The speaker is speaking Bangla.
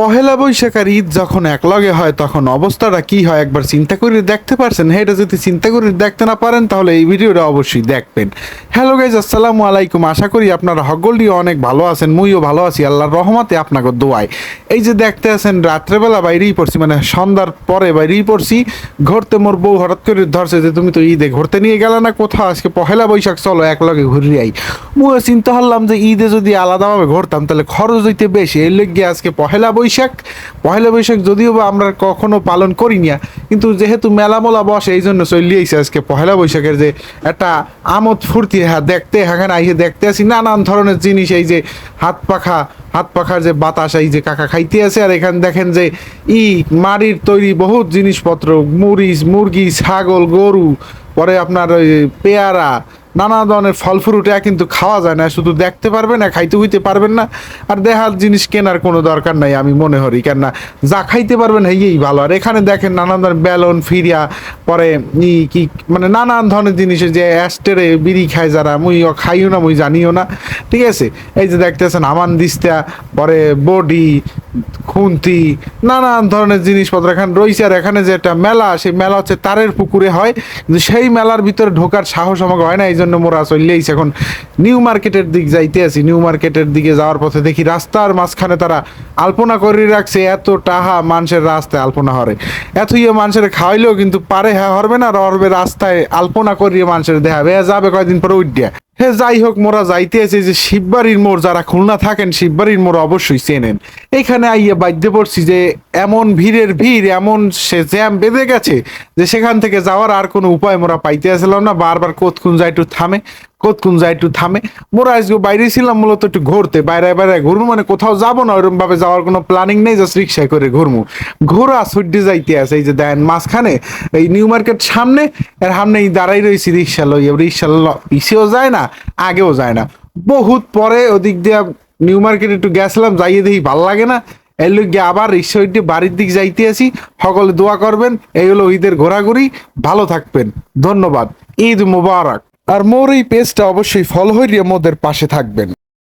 পহেলা বৈশাখ আর ঈদ যখন একলগে হয়, তখন অবস্থাটা কি হয় একবার চিন্তা করে দেখতে পারছেন? হ্যাঁ এটা যদি চিন্তা করে দেখতে না পারেন, তাহলে এই ভিডিওটা অবশ্যই দেখবেন। হ্যালো গাইজ আসসালামু আলাইকুম। আশা করি আপনারা হগলটি অনেক ভালো আছেন, মুইও ভালো আছি। আল্লাহর রহমতে আপনাকে দোয়াই এই যে দেখতে আছেন, রাত্রেবেলা বাইরেই পড়ছি মানে সন্ধ্যার পরে বাইরেই পড়ছি। ঘুরতে মোর বউ হঠাৎ করে ধরছে যে, তুমি তো ঈদে ঘুরতে নিয়ে গেলে না কোথাও? আজকে পহেলা বৈশাখ, চলো একলগে ঘুরি আই। মুও চিন্তা করলাম যে ঈদে যদি আলাদাভাবে ঘুরতাম, তাহলে খরচ হইতে বেশি। এর লেগে আজকে পহেলা বৈশাখ। পহেলা বৈশাখ যদিও বা আমরা কখনো পালন করি না, কিন্তু যেহেতু মেলা মোলা বসে, এই জন্য চলিয়েছে আজকে পহেলা বৈশাখের যে একটা আমোদ ফুর্তি। হ্যাঁ দেখতে হ্যাঁ আইসে দেখতে আসি। নানান ধরনের জিনিস, এই যে হাত পাখা, হাত পাখার যে বাতাস, এই যে কাকা খাইতে আছে আর এখানে দেখেন যে ই মাড়ির তৈরি বহুত জিনিসপত্র মুড়িস মুরগি, ছাগল, গরু, পরে আপনার ওই পেয়ারা নানা ধরনের ফল ফ্রুট এ কিন্তু খাওয়া যায় না, শুধু দেখতে পারবেন না খাইতে হইতে পারবেন না। আর দেখার জিনিস কেনার কোনো দরকার নাই আমি মনে করি কেন না যা খাইতে পারবেন হেই ভালো। আর এখানে দেখেন নানান ধরনের বেলন, ফিরিয়া, পরে ই কি মানে নানান ধরনের জিনিস যে অ্যাস্টেরে বিড়ি খায় যারা মুই ও খাইও না, মুই জানিও না। ঠিক আছে? এই যে দেখতেছেন আমান দিস্তা, পরে বডি খুন্তি, নানান ধরনের জিনিসপত্র। এখানে রয়েছে আর এখানে যে একটা মেলা, সেই মেলা হচ্ছে তারের পুকুরে হয়। কিন্তু সেই মেলার ভিতরে ঢোকার সাহস আমাকে হয় না এই জন্য মোরা চললেইছে এখন নিউ মার্কেটের দিক যাইতে আছি। নিউ মার্কেটের দিকে যাওয়ার পথে দেখি রাস্তার মাঝখানে তারা আলপনা করে রাখছে। এত টাহা মানুষের রাস্তায় আলপনা হরে। এত ইয়ে মানুষের খাওয়াইলেও কিন্তু পারে হ্যাঁ হরবে না, আর হরবে রাস্তায় আলপনা করিয়ে মানুষের দেখাবে যাবে কয়দিন পরে উঠিয়া হে যাই হোক, মোরা যাইতে আছে যে শিববাড়ির মোড়, যারা খুলনা থাকেন শিববাড়ির মোড় অবশ্যই চেনেন। এখানে আইয়ে বাধ্য পড়ছি যে এমন ভিড়ের ভিড়, এমন সে জ্যাম বেঁধে গেছে যে সেখান থেকে যাওয়ার আর কোনো উপায় মোরা পাইতে আসলাম না। বারবার কোতকুন যায় একটু থামে। কোতকুন যায় একটু থামে। মোরা আজকে বাইরে ছিলাম, মূলত একটু ঘুরতে। বাইরে বাইরে ঘুরবো মানে কোথাও যাব না ওরকম ভাবে যাওয়ার কোনো প্ল্যানিং নেই জাস্ট রিক্সায় করে ঘুরবো। ঘোরা সুড্ডি যাইতে আছে, এই যে দেন মাঝখানে, এই নিউ মার্কেট সামনে, এর সামনে এই দাঁড়াই রয়েছি রিক্সা লইয়া। রিক্সা পিছিয়েও যায় না, আগেও যায় না। বহুত পরে ওদিক দিয়ে নিউ মার্কেট একটু গেছিলাম, যাইয়ে দেখি ভালো লাগে না। এর লইগে আবার রিক্সা উঠে বাড়ির দিক যাইতে আসি। সকলে দোয়া করবেন, এই হলো ঈদের ঘোরাঘুরি। ভালো থাকবেন। ধন্যবাদ। ঈদ মুবারক। আর মোর এই পেজটা অবশ্যই ফলো হইয়া মোদের পাশে থাকবেন।